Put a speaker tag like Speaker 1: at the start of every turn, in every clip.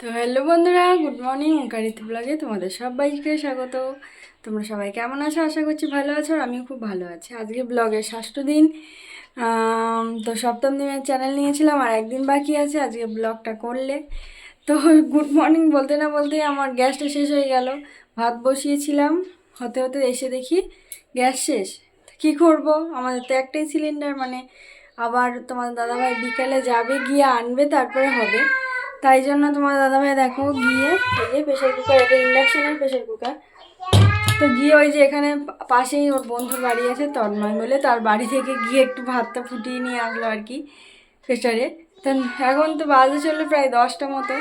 Speaker 1: তো হ্যালো বন্ধুরা, good morning. ওঙ্কারিত ব্লগে তোমাদের সবাইকে স্বাগত। তোমরা সবাই কেমন আছো? আশা করছি ভালো আছো আর আমিও খুব ভালো আছি। আজকে ব্লগের ষষ্ঠ দিন। তো সপ্তম দিনের চ্যানেল নিয়েছিলাম আর একদিন বাকি আছে। আজকে ব্লগটা করলে। তো গুড মর্নিং বলতে না বলতে আমার গ্যাসটা শেষ হয়ে গেল। ভাত বসিয়েছিলাম। হতে হতে এসে দেখি গ্যাস শেষ। কী করব? আমাদের তো একটাই সিলিন্ডার মানে আবার তোমার দাদাভাই বিকালে যাবে, গিয়ে আনবে, তারপরে হবে। তাই জন্য তোমার দাদাভাই দেখো গিয়ে এই যে প্রেশার কুকার এটা ইন্ডাকশনের প্রেশার কুকার তো গিয়ে ওই যে এখানে পাশেই ওর বন্ধুর বাড়ি আছে, তন্ময় বলে। তার বাড়ি থেকে গিয়ে একটু ভাতটা ফুটিয়ে নিয়ে আসলো আর কি প্রেশারে তো এখন তো বাজে চলল প্রায় দশটা মতো।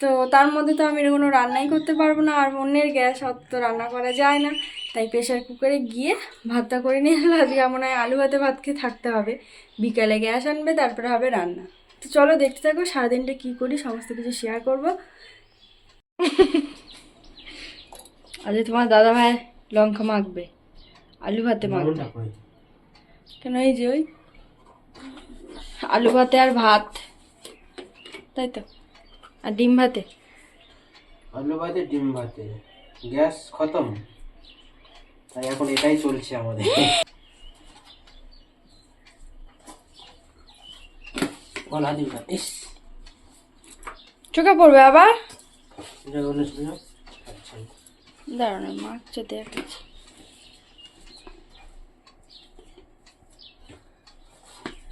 Speaker 1: তো তার মধ্যে তো আমি কোনো রান্নাই করতে পারব না, আর অন্যের গ্যাস অত তো রান্না করা যায় না। তাই প্রেশার কুকারে গিয়ে ভাতটা করে নিয়ে এলো আজকে মনে হয় আলু ভাতে ভাত খেয়ে থাকতে হবে। বিকালে গ্যাস আনবে, তারপরে হবে রান্না। তো চলো দেখতে থাকো সারাদিনটা কী করি সমস্ত কিছু শেয়ার করব। আজকে তোমার দাদা ভাই লঙ্কা মাখবে আলু ভাতে মাখবে। কেন এই যে ওই আলু ভাতে আর ভাত তাই তো? আর ডিম ভাতে?
Speaker 2: আলু ভাতে ডিম ভাতে। গ্যাস খতম। তাই এখন এটাই চলছে আমাদের। দিন না ইস।
Speaker 1: চোখে পড়বে আবার? দাঁড়ানো মাছ দেখাচ্ছি।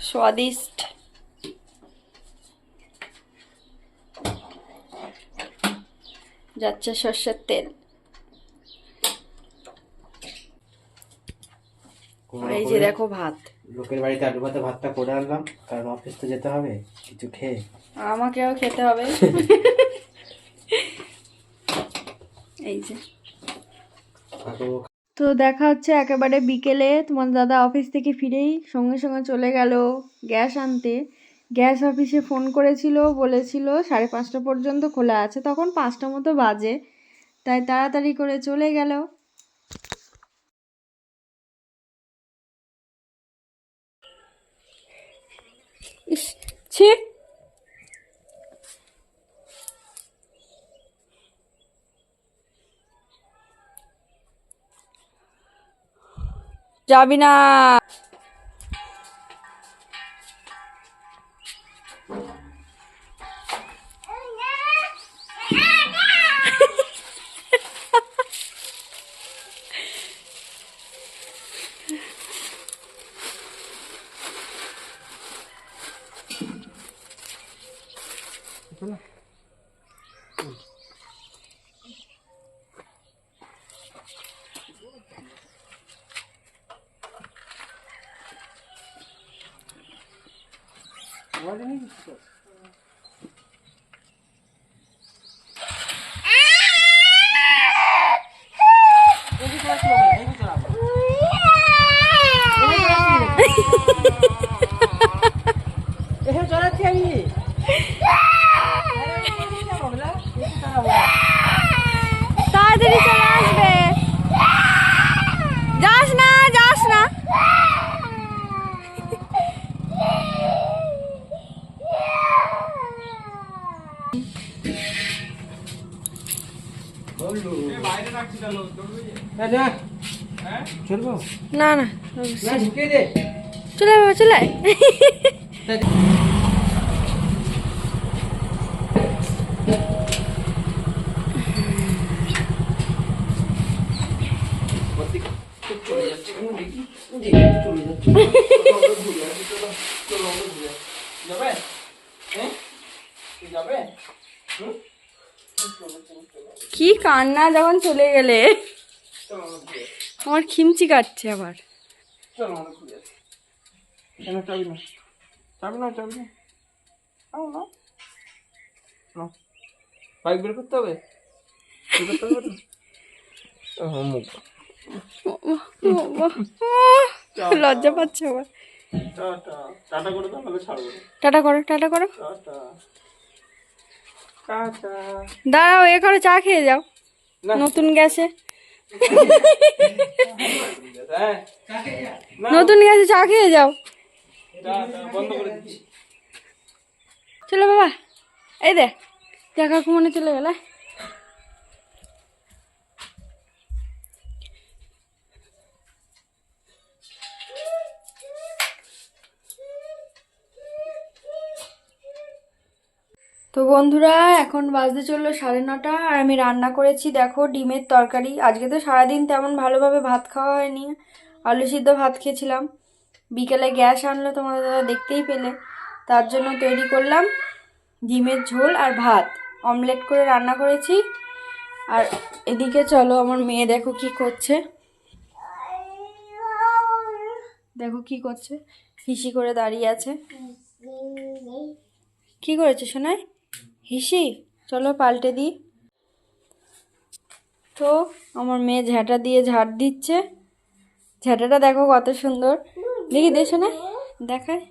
Speaker 1: স্বাদিষ্ট। যাচ্ছে সর্ষের তেল। এই যে দেখো ভাত।
Speaker 2: লোকের বাড়িতে আলু ভাতে ভাতটা করে আনলাম কারণ অফিস তো যেতে হবে কিছু খেয়ে।
Speaker 1: আমাকেও খেতে হবে। এই যে। তো দেখা হচ্ছে একেবারে বিকেলে তোমার দাদা অফিস থেকে ফিরেই সঙ্গে সঙ্গে চলে গেল গ্যাস আনতে। গ্যাস অফিসে ফোন করেছিল বলেছিল সাড়ে পাঁচটা পর্যন্ত খোলা আছে তখন পাঁচটা মতো বাজে তাই তাড়াতাড়ি করে চলে গেল। ইস ছি। যাবি না। 괜찮아. 응. 완전히 미쳤어. 애기 좋아하시는 তাড়াতাড়ি চলে আসবে। যাস না যাস না। না না চলে চলে
Speaker 2: যাচ্ছে চলে যাচ্ছে যাবে হ্যাঁ যাবে
Speaker 1: কি কান্না যখন চলে গেলে? আমার খিমচি কাটছে আবার।
Speaker 2: বাইক বের করতে হবে
Speaker 1: লজ্জা পাচ্ছে আবার
Speaker 2: টাটা করে
Speaker 1: টাটা করো দাঁড়াও এ করো চা খেয়ে যাও। নতুন গ্যাসে।
Speaker 2: হ্যাঁ।
Speaker 1: নতুন গ্যাসে চা খেয়ে যাও। চলো বাবা। এই দে দেখা মনে চলে গেলে তো বন্ধুরা, এখন বাজতে চলল সাড়ে নটা, আর আমি রান্না করেছি, দেখো, ডিমের তরকারি। আজকে তো সারাদিন তেমন ভালোভাবে ভাত খাওয়া হয়নি, আলু সিদ্ধ ভাত খেয়েছিলাম। বিকেলে গ্যাস আনলো তোমাদের দাদা, দেখতেই পেলে। তার জন্য তৈরি করলাম ডিমের ঝোল আর ভাত। অমলেট করে রান্না করেছি। আর এদিকে চলো, আমার মেয়ে দেখো কি করছে। দেখো কি করছে হিসি করে দাঁড়িয়ে আছে। কি করেছে শোনায় হিসি চলো পাল্টে দিই। তো আমার মেয়ে ঝাঁটা দিয়ে ঝাড় দিচ্ছে। ঝাঁটাটা দেখো কত সুন্দর। দেখি দে না দেখায়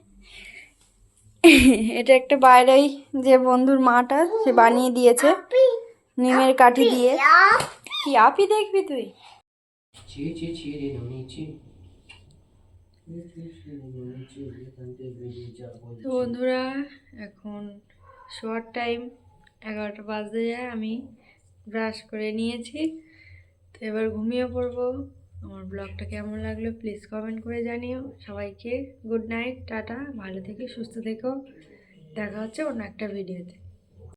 Speaker 1: এটা একটা বাইরেই যে বন্ধুর মাটা সে বানিয়ে দিয়েছে। নিমের কাঠি দিয়ে। কি আপি দেখবি তুই? তো বন্ধুরা এখন শোয়ার টাইম এগারোটা বাজতে যায়, আমি ব্রাশ করে নিয়েছি। তো এবার ঘুমিয়ে পড়ব। আমার ব্লগটা কেমন লাগল প্লিজ কমেন্ট করে জানিও। সবাইকে গুড নাইট টাটা, ভালো থেকে, সুস্থ থেকো। দেখা হচ্ছে অন্য একটা ভিডিওতে